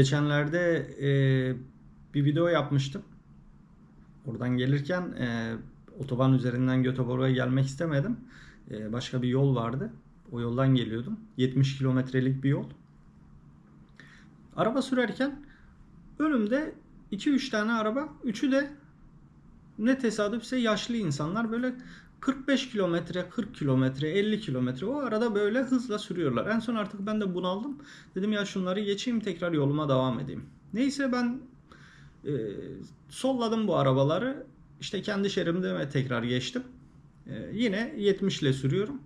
Geçenlerde e, bir video yapmıştım. Oradan gelirken e, otoban üzerinden Göteborg'a gelmek istemedim. E, başka bir yol vardı. O yoldan geliyordum. 70 kilometrelik bir yol. Araba sürerken önümde 2-3 tane araba. Üçü de ne tesadüfse yaşlı insanlar böyle 45 kilometre, 40 kilometre, 50 kilometre o arada böyle hızla sürüyorlar. En son artık ben de bunaldım. Dedim ya şunları geçeyim tekrar yoluma devam edeyim. Neyse ben e, solladım bu arabaları. İşte kendi şeridime tekrar geçtim. E, yine 70 ile sürüyorum.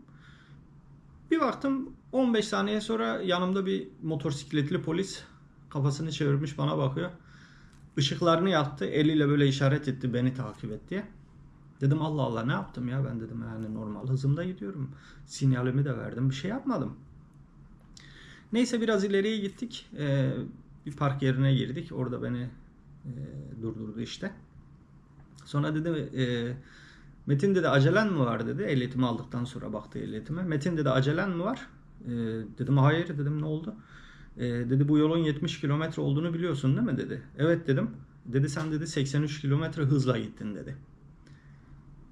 Bir baktım 15 saniye sonra yanımda bir motosikletli polis kafasını çevirmiş bana bakıyor. Işıklarını yaktı. Eliyle böyle işaret etti beni takip et diye. Dedim Allah Allah ne yaptım ya ben dedim yani normal hızımda gidiyorum. Sinyalimi de verdim bir şey yapmadım. Neyse biraz ileriye gittik. Ee, bir park yerine girdik. Orada beni e, durdurdu işte. Sonra dedi e, Metin dedi acelen mi var dedi. Ehliyetimi aldıktan sonra baktı ehliyetime. Metin dedi acelen mi var? E, dedim hayır dedim ne oldu? E, dedi bu yolun 70 kilometre olduğunu biliyorsun değil mi dedi. Evet dedim. Dedi sen dedi 83 kilometre hızla gittin dedi.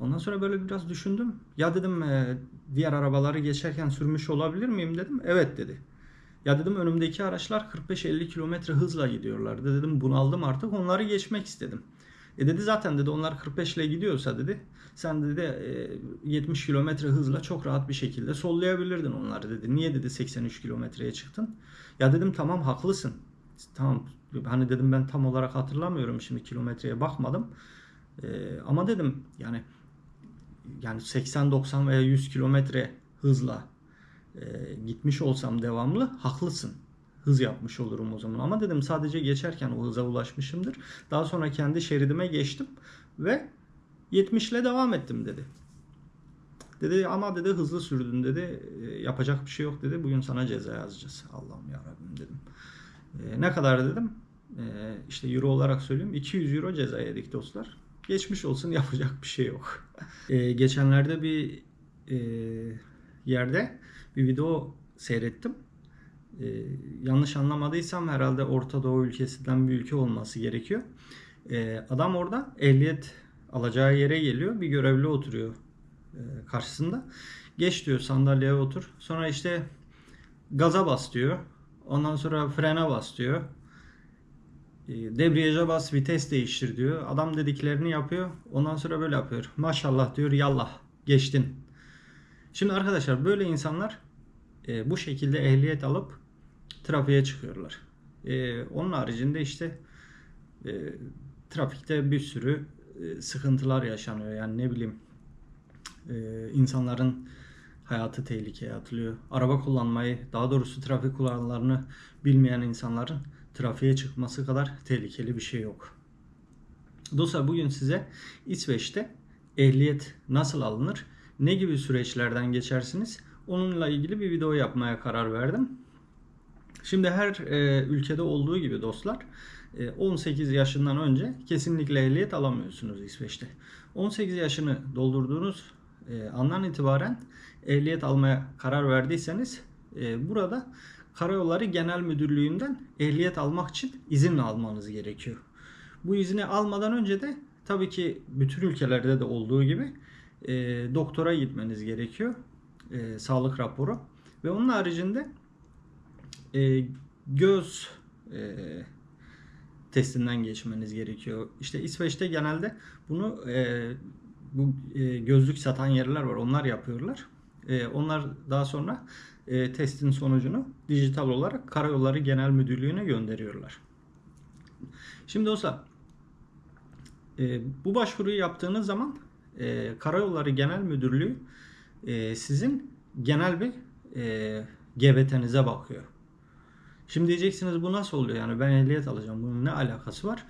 Ondan sonra böyle biraz düşündüm. Ya dedim e, diğer arabaları geçerken sürmüş olabilir miyim dedim. Evet dedi. Ya dedim önümdeki araçlar 45-50 kilometre hızla gidiyorlardı. Dedim bunaldım artık onları geçmek istedim. E dedi zaten dedi onlar 45 ile gidiyorsa dedi sen dedi e, 70 kilometre hızla çok rahat bir şekilde sollayabilirdin onları dedi. Niye dedi 83 kilometreye çıktın? Ya dedim tamam haklısın. Tamam hani dedim ben tam olarak hatırlamıyorum şimdi kilometreye bakmadım. E, ama dedim yani yani 80-90 veya 100 kilometre hızla e, gitmiş olsam devamlı haklısın. Hız yapmış olurum o zaman. Ama dedim sadece geçerken o hıza ulaşmışımdır. Daha sonra kendi şeridime geçtim ve 70 ile devam ettim dedi. Dedi ama dedi hızlı sürdün dedi. E, yapacak bir şey yok dedi. Bugün sana ceza yazacağız. Allah'ım ya Rabbim dedim. E, ne kadar dedim? E, işte euro olarak söyleyeyim. 200 euro ceza yedik dostlar. Geçmiş olsun yapacak bir şey yok. E, geçenlerde bir e, yerde bir video seyrettim. E, yanlış anlamadıysam herhalde Orta Doğu ülkesinden bir ülke olması gerekiyor. E, adam orada ehliyet alacağı yere geliyor. Bir görevli oturuyor e, karşısında. Geç diyor sandalyeye otur. Sonra işte gaza bas diyor. Ondan sonra frene bas diyor. E, debriyaja bas vites değiştir diyor. Adam dediklerini yapıyor. Ondan sonra böyle yapıyor. Maşallah diyor yallah geçtin. Şimdi arkadaşlar böyle insanlar e, bu şekilde ehliyet alıp trafiğe çıkıyorlar. E, onun haricinde işte e, trafikte bir sürü e, sıkıntılar yaşanıyor. Yani ne bileyim e, insanların hayatı tehlikeye atılıyor. Araba kullanmayı, daha doğrusu trafik kurallarını bilmeyen insanların trafiğe çıkması kadar tehlikeli bir şey yok. Dostlar bugün size İsveç'te ehliyet nasıl alınır, ne gibi süreçlerden geçersiniz onunla ilgili bir video yapmaya karar verdim. Şimdi her e, ülkede olduğu gibi dostlar 18 yaşından önce kesinlikle ehliyet alamıyorsunuz İsveç'te. 18 yaşını doldurduğunuz e, andan itibaren ehliyet almaya karar verdiyseniz e, burada Karayolları Genel Müdürlüğü'nden ehliyet almak için izin almanız gerekiyor. Bu izni almadan önce de tabii ki bütün ülkelerde de olduğu gibi e, doktora gitmeniz gerekiyor. E, sağlık raporu. Ve onun haricinde e, göz e, testinden geçmeniz gerekiyor. İşte İsveç'te genelde bunu e, bu e, gözlük satan yerler var. Onlar yapıyorlar. E, onlar daha sonra e, testin sonucunu dijital olarak Karayolları Genel Müdürlüğü'ne gönderiyorlar. Şimdi dostlar e, bu başvuruyu yaptığınız zaman e, Karayolları Genel Müdürlüğü e, sizin genel bir e, GBT'nize bakıyor. Şimdi diyeceksiniz bu nasıl oluyor yani ben ehliyet alacağım bunun ne alakası var?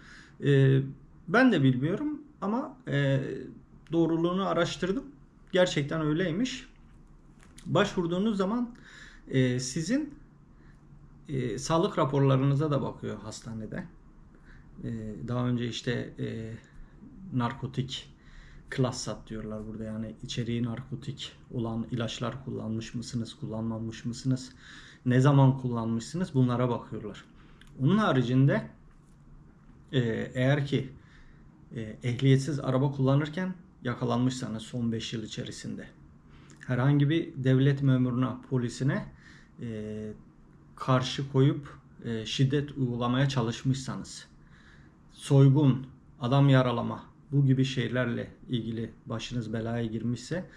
E, ben de bilmiyorum ama e, doğruluğunu araştırdım. Gerçekten öyleymiş. Başvurduğunuz zaman e, sizin e, sağlık raporlarınıza da bakıyor hastanede. E, daha önce işte e, narkotik klassat diyorlar burada yani içeriği narkotik olan ilaçlar kullanmış mısınız, kullanmamış mısınız, ne zaman kullanmışsınız bunlara bakıyorlar. Onun haricinde e, eğer ki e, ehliyetsiz araba kullanırken yakalanmışsanız son 5 yıl içerisinde herhangi bir devlet memuruna, polisine e, karşı koyup e, şiddet uygulamaya çalışmışsanız, soygun, adam yaralama bu gibi şeylerle ilgili başınız belaya girmişse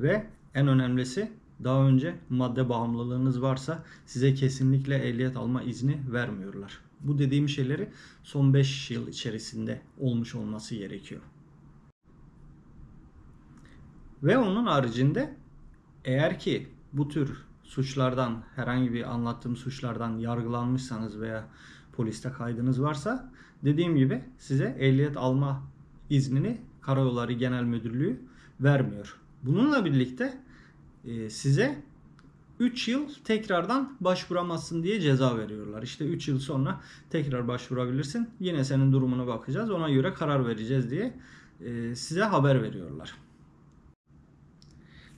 ve en önemlisi daha önce madde bağımlılığınız varsa size kesinlikle ehliyet alma izni vermiyorlar. Bu dediğim şeyleri son 5 yıl içerisinde olmuş olması gerekiyor. Ve onun haricinde eğer ki bu tür suçlardan herhangi bir anlattığım suçlardan yargılanmışsanız veya poliste kaydınız varsa dediğim gibi size ehliyet alma iznini Karayolları Genel Müdürlüğü vermiyor. Bununla birlikte e, size 3 yıl tekrardan başvuramazsın diye ceza veriyorlar. İşte 3 yıl sonra tekrar başvurabilirsin. Yine senin durumuna bakacağız. Ona göre karar vereceğiz diye e, size haber veriyorlar.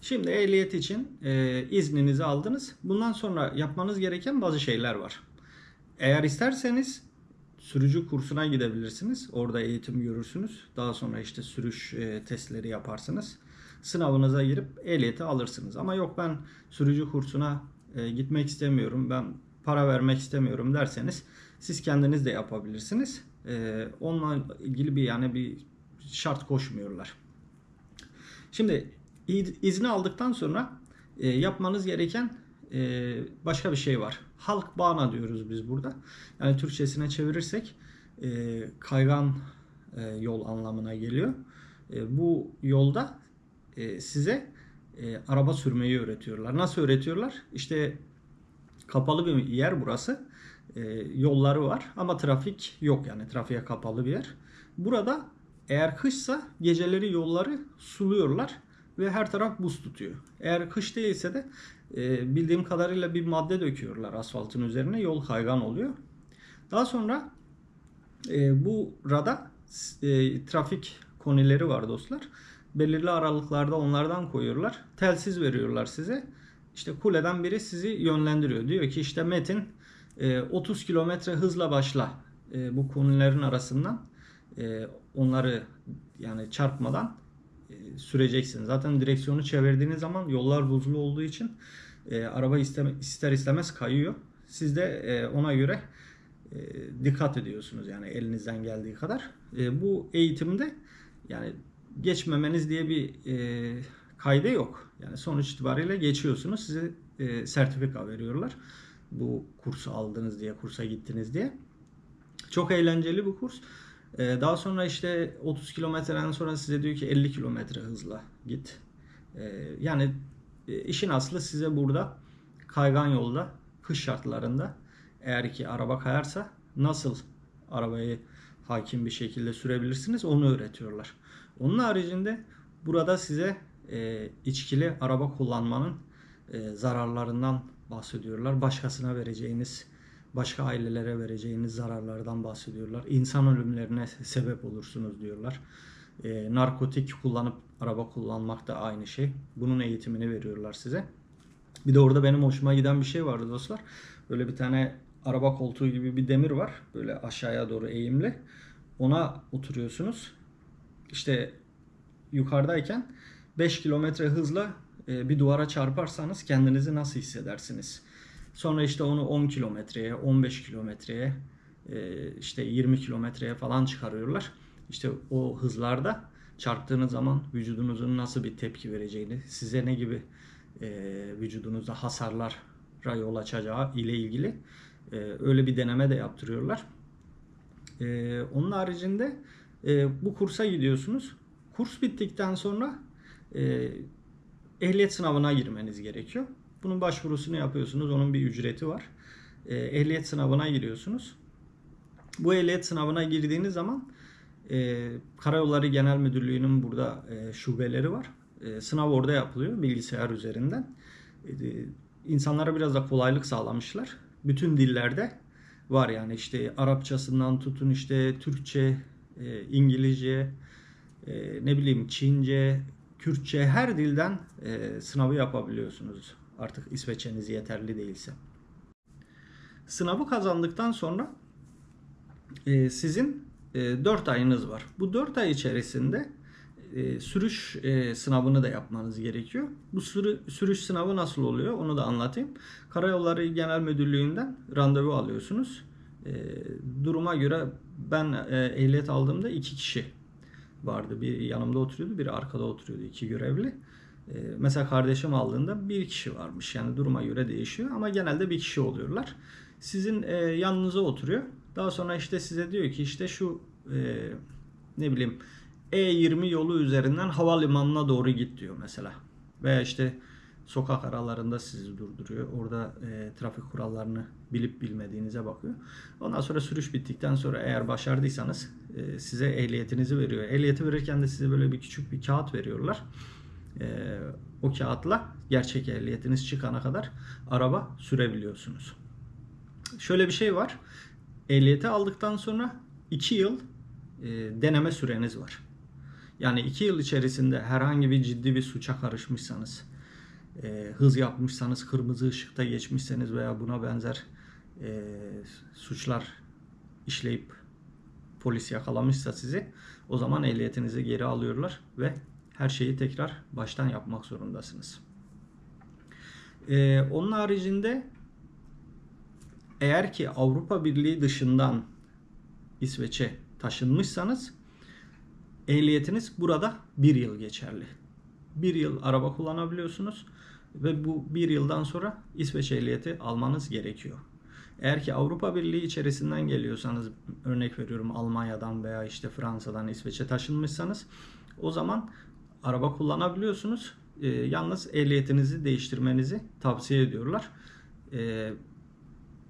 Şimdi ehliyet için e, izninizi aldınız. Bundan sonra yapmanız gereken bazı şeyler var. Eğer isterseniz sürücü kursuna gidebilirsiniz. Orada eğitim görürsünüz. Daha sonra işte sürüş e, testleri yaparsınız. Sınavınıza girip ehliyeti alırsınız. Ama yok ben sürücü kursuna e, gitmek istemiyorum. Ben para vermek istemiyorum derseniz siz kendiniz de yapabilirsiniz. E, onunla ilgili bir yani bir şart koşmuyorlar. Şimdi izni aldıktan sonra e, yapmanız gereken e, başka bir şey var. Halk bağına diyoruz biz burada. Yani Türkçesine çevirirsek e, kaygan e, yol anlamına geliyor. E, bu yolda e, size e, araba sürmeyi öğretiyorlar. Nasıl öğretiyorlar? İşte kapalı bir yer burası. E, yolları var ama trafik yok yani trafiğe kapalı bir yer. Burada eğer kışsa geceleri yolları suluyorlar ve her taraf buz tutuyor. Eğer kış değilse de e, bildiğim kadarıyla bir madde döküyorlar asfaltın üzerine yol kaygan oluyor. Daha sonra e, burada e, trafik konileri var dostlar. Belirli aralıklarda onlardan koyuyorlar. Telsiz veriyorlar size. İşte kuleden biri sizi yönlendiriyor. Diyor ki işte Metin e, 30 kilometre hızla başla e, bu konilerin arasından e, onları yani çarpmadan e, süreceksin. Zaten direksiyonu çevirdiğiniz zaman yollar buzlu olduğu için e, araba isteme, ister istemez kayıyor. Siz de e, ona göre e, dikkat ediyorsunuz yani elinizden geldiği kadar. E, bu eğitimde yani geçmemeniz diye bir e, kayda yok. Yani sonuç itibariyle geçiyorsunuz. Size e, sertifika veriyorlar. Bu kursu aldınız diye, kursa gittiniz diye. Çok eğlenceli bu kurs. Ee, daha sonra işte 30 kilometreden sonra size diyor ki 50 kilometre hızla git. Ee, yani e, işin aslı size burada kaygan yolda, kış şartlarında eğer ki araba kayarsa nasıl arabayı hakim bir şekilde sürebilirsiniz onu öğretiyorlar. Onun haricinde burada size e, içkili araba kullanmanın e, zararlarından bahsediyorlar. Başkasına vereceğiniz başka ailelere vereceğiniz zararlardan bahsediyorlar. İnsan ölümlerine sebep olursunuz diyorlar. E, narkotik kullanıp araba kullanmak da aynı şey. Bunun eğitimini veriyorlar size. Bir de orada benim hoşuma giden bir şey vardı dostlar. Böyle bir tane araba koltuğu gibi bir demir var. Böyle aşağıya doğru eğimli. Ona oturuyorsunuz. İşte yukarıdayken 5 kilometre hızla e, bir duvara çarparsanız kendinizi nasıl hissedersiniz? Sonra işte onu 10 kilometreye, 15 kilometreye, e, işte 20 kilometreye falan çıkarıyorlar. İşte o hızlarda çarptığınız zaman vücudunuzun nasıl bir tepki vereceğini, size ne gibi e, vücudunuzda hasarlara yol açacağı ile ilgili e, öyle bir deneme de yaptırıyorlar. Onun haricinde bu kursa gidiyorsunuz. Kurs bittikten sonra ehliyet sınavına girmeniz gerekiyor. Bunun başvurusunu yapıyorsunuz. Onun bir ücreti var. E, ehliyet sınavına giriyorsunuz. Bu ehliyet sınavına girdiğiniz zaman e, Karayolları Genel Müdürlüğü'nün burada e, şubeleri var. E, sınav orada yapılıyor bilgisayar üzerinden. E, insanlara biraz da kolaylık sağlamışlar. Bütün dillerde var yani işte Arapçasından tutun işte Türkçe, e, İngilizce, e, ne bileyim Çince, Kürtçe her dilden e, sınavı yapabiliyorsunuz. Artık İsveççeniz yeterli değilse. Sınavı kazandıktan sonra e, sizin e, 4 ayınız var. Bu 4 ay içerisinde e, sürüş e, sınavını da yapmanız gerekiyor. Bu sürü, sürüş sınavı nasıl oluyor onu da anlatayım. Karayolları Genel Müdürlüğü'nden randevu alıyorsunuz. E, duruma göre ben e, ehliyet aldığımda iki kişi vardı. Bir yanımda oturuyordu, biri arkada oturuyordu. iki görevli. E, mesela kardeşim aldığında bir kişi varmış. Yani duruma göre değişiyor ama genelde bir kişi oluyorlar. Sizin e, yanınıza oturuyor. Daha sonra işte size diyor ki işte şu e, ne bileyim E20 yolu üzerinden havalimanına doğru git diyor mesela. Veya işte sokak aralarında sizi durduruyor. Orada e, trafik kurallarını bilip bilmediğinize bakıyor. Ondan sonra sürüş bittikten sonra eğer başardıysanız e, size ehliyetinizi veriyor. Ehliyeti verirken de size böyle bir küçük bir kağıt veriyorlar. E, o kağıtla gerçek ehliyetiniz çıkana kadar araba sürebiliyorsunuz. Şöyle bir şey var. Ehliyeti aldıktan sonra 2 yıl e, deneme süreniz var. Yani 2 yıl içerisinde herhangi bir ciddi bir suça karışmışsanız, e, hız yapmışsanız, kırmızı ışıkta geçmişseniz veya buna benzer e, suçlar işleyip polis yakalamışsa sizi o zaman ehliyetinizi geri alıyorlar ve her şeyi tekrar baştan yapmak zorundasınız. E, onun haricinde eğer ki Avrupa Birliği dışından İsveç'e taşınmışsanız ehliyetiniz burada bir yıl geçerli. Bir yıl araba kullanabiliyorsunuz ve bu bir yıldan sonra İsveç ehliyeti almanız gerekiyor. Eğer ki Avrupa Birliği içerisinden geliyorsanız örnek veriyorum Almanya'dan veya işte Fransa'dan İsveç'e taşınmışsanız o zaman araba kullanabiliyorsunuz. Ee, yalnız ehliyetinizi değiştirmenizi tavsiye ediyorlar. Ee,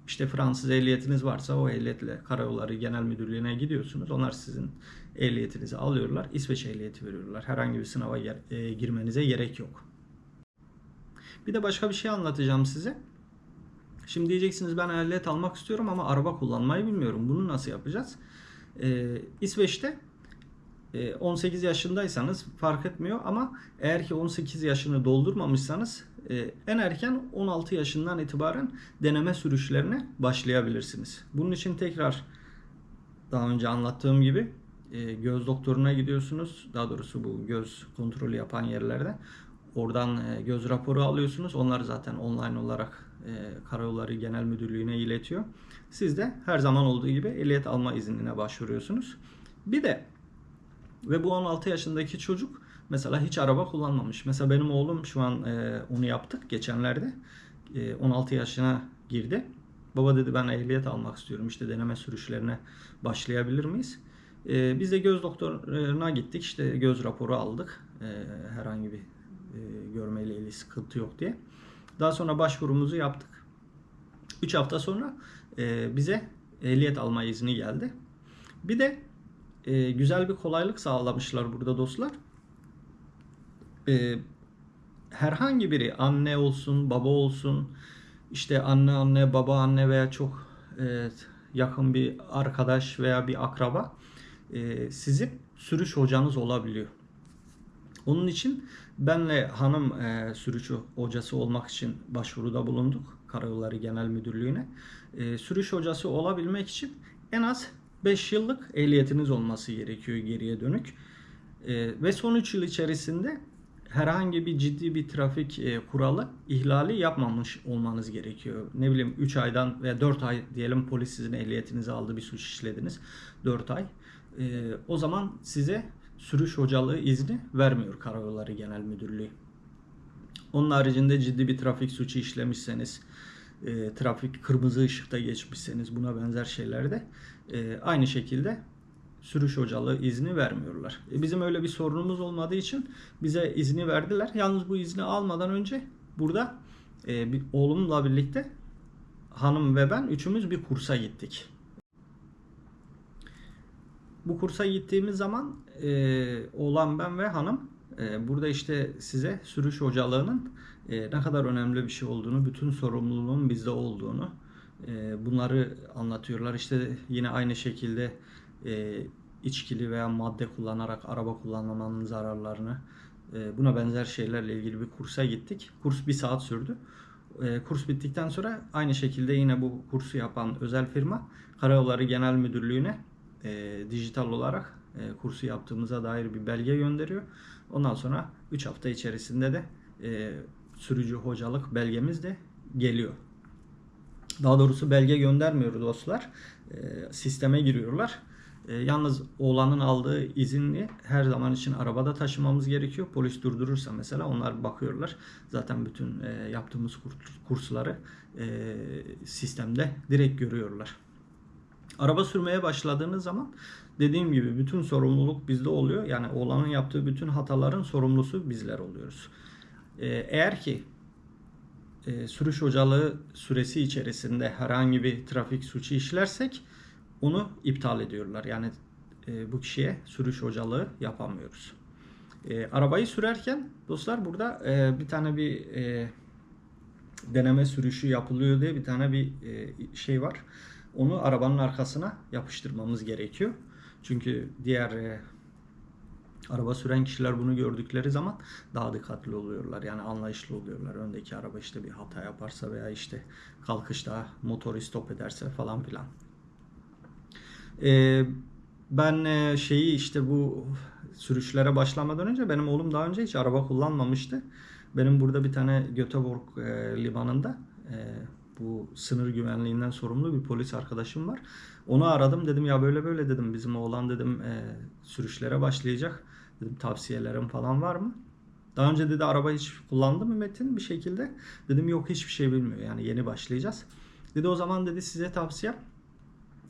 işte Fransız ehliyetiniz varsa o ehliyetle Karayolları Genel Müdürlüğü'ne gidiyorsunuz. Onlar sizin ehliyetinizi alıyorlar. İsveç ehliyeti veriyorlar. Herhangi bir sınava yer- e, girmenize gerek yok. Bir de başka bir şey anlatacağım size. Şimdi diyeceksiniz ben ehliyet almak istiyorum ama araba kullanmayı bilmiyorum. Bunu nasıl yapacağız? Ee, İsveç'te e, 18 yaşındaysanız fark etmiyor ama eğer ki 18 yaşını doldurmamışsanız e, en erken 16 yaşından itibaren deneme sürüşlerine başlayabilirsiniz. Bunun için tekrar daha önce anlattığım gibi e, göz doktoruna gidiyorsunuz. Daha doğrusu bu göz kontrolü yapan yerlerde. Oradan e, göz raporu alıyorsunuz. Onlar zaten online olarak Karayolları Genel Müdürlüğü'ne iletiyor. Siz de her zaman olduğu gibi ehliyet alma iznine başvuruyorsunuz. Bir de ve bu 16 yaşındaki çocuk mesela hiç araba kullanmamış. Mesela benim oğlum şu an e, onu yaptık geçenlerde. E, 16 yaşına girdi. Baba dedi ben ehliyet almak istiyorum. İşte deneme sürüşlerine başlayabilir miyiz? E, biz de göz doktoruna gittik. İşte göz raporu aldık. E, herhangi bir e, görmeyle ilgili sıkıntı yok diye. Daha sonra başvurumuzu yaptık. 3 hafta sonra e, bize ehliyet alma izni geldi. Bir de e, güzel bir kolaylık sağlamışlar burada dostlar. E, herhangi biri anne olsun, baba olsun, işte anne anne, baba anne veya çok e, yakın bir arkadaş veya bir akraba e, sizin sürüş hocanız olabiliyor. Onun için benle hanım e, sürüş hocası olmak için başvuruda bulunduk Karayolları Genel Müdürlüğü'ne. E, sürüş hocası olabilmek için en az 5 yıllık ehliyetiniz olması gerekiyor geriye dönük. E, ve son 3 yıl içerisinde herhangi bir ciddi bir trafik e, kuralı ihlali yapmamış olmanız gerekiyor. Ne bileyim 3 aydan veya 4 ay diyelim polis sizin ehliyetinizi aldı bir suç işlediniz. 4 ay. E, o zaman size sürüş hocalığı izni vermiyor Karayolları Genel Müdürlüğü. Onun haricinde ciddi bir trafik suçu işlemişseniz, e, trafik kırmızı ışıkta geçmişseniz buna benzer şeylerde e, aynı şekilde sürüş hocalığı izni vermiyorlar. E, bizim öyle bir sorunumuz olmadığı için bize izni verdiler. Yalnız bu izni almadan önce burada e, bir, oğlumla birlikte hanım ve ben üçümüz bir kursa gittik. Bu kursa gittiğimiz zaman e, oğlan ben ve hanım e, burada işte size sürüş hocalığının e, ne kadar önemli bir şey olduğunu, bütün sorumluluğun bizde olduğunu e, bunları anlatıyorlar. İşte yine aynı şekilde e, içkili veya madde kullanarak araba kullanmanın zararlarını e, buna benzer şeylerle ilgili bir kursa gittik. Kurs bir saat sürdü. E, kurs bittikten sonra aynı şekilde yine bu kursu yapan özel firma Karayolları Genel Müdürlüğü'ne dijital olarak kursu yaptığımıza dair bir belge gönderiyor. Ondan sonra 3 hafta içerisinde de sürücü hocalık belgemiz de geliyor. Daha doğrusu belge göndermiyor dostlar. E, sisteme giriyorlar. E, yalnız oğlanın aldığı izni her zaman için arabada taşımamız gerekiyor. Polis durdurursa mesela onlar bakıyorlar. Zaten bütün e, yaptığımız kur- kursları e, sistemde direkt görüyorlar. Araba sürmeye başladığınız zaman dediğim gibi bütün sorumluluk bizde oluyor. Yani oğlanın yaptığı bütün hataların sorumlusu bizler oluyoruz. E, eğer ki e, sürüş hocalığı süresi içerisinde herhangi bir trafik suçu işlersek onu iptal ediyorlar. Yani e, bu kişiye sürüş hocalığı yapamıyoruz. E, arabayı sürerken dostlar burada e, bir tane bir e, deneme sürüşü yapılıyor diye bir tane bir e, şey var. Onu arabanın arkasına yapıştırmamız gerekiyor. Çünkü diğer e, araba süren kişiler bunu gördükleri zaman daha dikkatli oluyorlar. Yani anlayışlı oluyorlar. Öndeki araba işte bir hata yaparsa veya işte kalkışta motoru stop ederse falan filan. Ee, ben e, şeyi işte bu sürüşlere başlamadan önce benim oğlum daha önce hiç araba kullanmamıştı. Benim burada bir tane Göteborg e, limanında e, bu sınır güvenliğinden sorumlu bir polis arkadaşım var. Onu aradım dedim ya böyle böyle dedim bizim oğlan dedim e, sürüşlere başlayacak. Dedim tavsiyelerim falan var mı? Daha önce dedi araba hiç kullandı mı Metin bir şekilde? Dedim yok hiçbir şey bilmiyor yani yeni başlayacağız. Dedi o zaman dedi size tavsiyem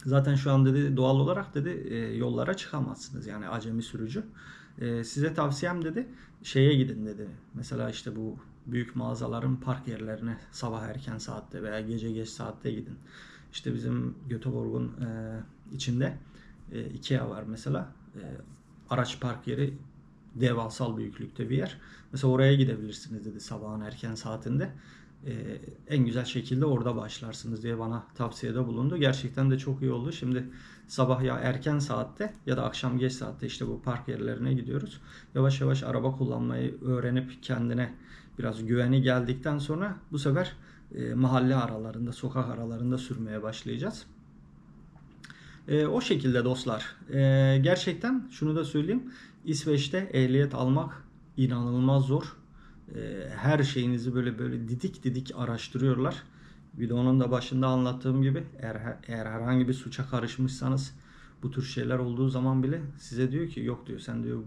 Zaten şu an dedi doğal olarak dedi e, yollara çıkamazsınız yani acemi sürücü. E, size tavsiyem dedi şeye gidin dedi. Mesela işte bu büyük mağazaların park yerlerine sabah erken saatte veya gece geç saatte gidin. İşte bizim Göteborg'un e, içinde e, Ikea var mesela. E, araç park yeri devasal büyüklükte bir yer. Mesela oraya gidebilirsiniz dedi sabahın erken saatinde. Ee, en güzel şekilde orada başlarsınız diye bana tavsiyede bulundu. Gerçekten de çok iyi oldu. Şimdi sabah ya erken saatte ya da akşam geç saatte işte bu park yerlerine gidiyoruz. Yavaş yavaş araba kullanmayı öğrenip kendine biraz güveni geldikten sonra bu sefer e, mahalle aralarında, sokak aralarında sürmeye başlayacağız. E, o şekilde dostlar. E, gerçekten şunu da söyleyeyim. İsveç'te ehliyet almak inanılmaz zor. E, her şeyinizi böyle böyle didik didik araştırıyorlar. Videonun da başında anlattığım gibi eğer, eğer herhangi bir suça karışmışsanız bu tür şeyler olduğu zaman bile size diyor ki yok diyor sen diyor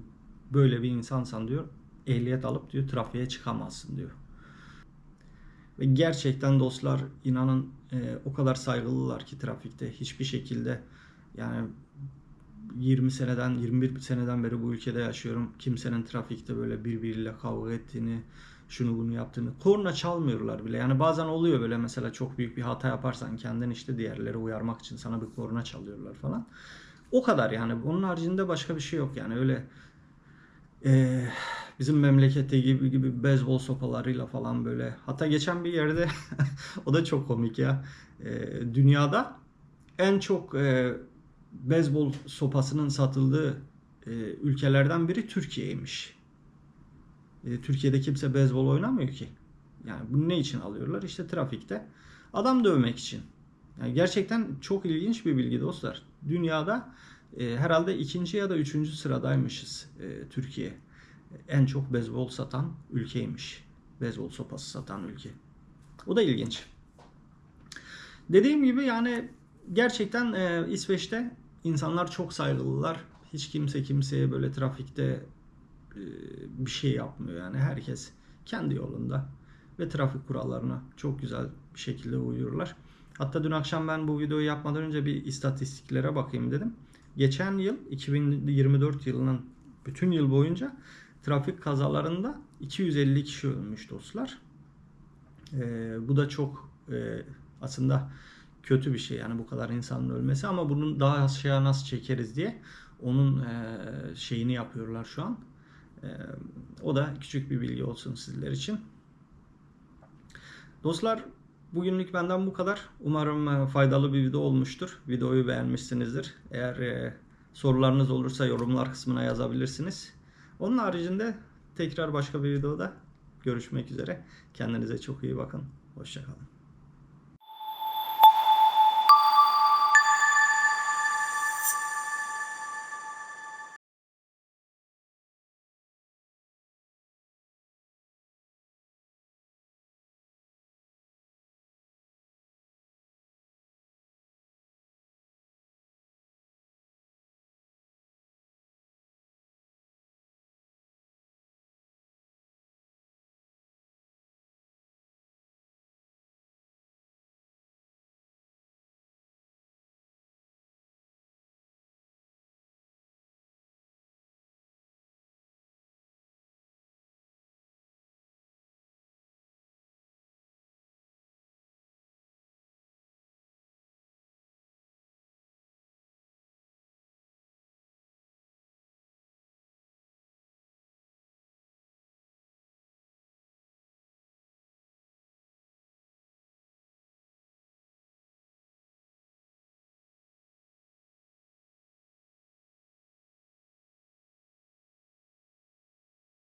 böyle bir insansan diyor ehliyet alıp diyor trafiğe çıkamazsın diyor. Ve gerçekten dostlar inanın e, o kadar saygılılar ki trafikte hiçbir şekilde yani 20 seneden 21 seneden beri bu ülkede yaşıyorum. Kimsenin trafikte böyle birbiriyle kavga ettiğini, şunu bunu yaptığını. Korna çalmıyorlar bile. Yani bazen oluyor böyle mesela çok büyük bir hata yaparsan kendin işte diğerleri uyarmak için sana bir korna çalıyorlar falan. O kadar yani. Onun haricinde başka bir şey yok yani öyle e, bizim memlekette gibi gibi beyzbol sopalarıyla falan böyle. Hatta geçen bir yerde o da çok komik ya. E, dünyada en çok e, beyzbol sopasının satıldığı e, ülkelerden biri Türkiye'ymiş. E, Türkiye'de kimse beyzbol oynamıyor ki. Yani bunu ne için alıyorlar? İşte trafikte adam dövmek için. Yani gerçekten çok ilginç bir bilgi dostlar. Dünyada e, herhalde ikinci ya da üçüncü sıradaymışız e, Türkiye. En çok beyzbol satan ülkeymiş. Beyzbol sopası satan ülke. O da ilginç. Dediğim gibi yani gerçekten e, İsveç'te insanlar çok saygılılar. Hiç kimse kimseye böyle trafikte e, bir şey yapmıyor yani herkes kendi yolunda ve trafik kurallarına çok güzel bir şekilde uyuyorlar. Hatta dün akşam ben bu videoyu yapmadan önce bir istatistiklere bakayım dedim. Geçen yıl 2024 yılının bütün yıl boyunca trafik kazalarında 250 kişi ölmüş dostlar. Ee, bu da çok e, aslında kötü bir şey yani bu kadar insanın ölmesi ama bunun daha aşağıya nasıl çekeriz diye onun e, şeyini yapıyorlar şu an. E, o da küçük bir bilgi olsun sizler için. Dostlar bugünlük benden bu kadar. Umarım e, faydalı bir video olmuştur. Videoyu beğenmişsinizdir. Eğer e, sorularınız olursa yorumlar kısmına yazabilirsiniz. Onun haricinde tekrar başka bir videoda görüşmek üzere. Kendinize çok iyi bakın. Hoşçakalın.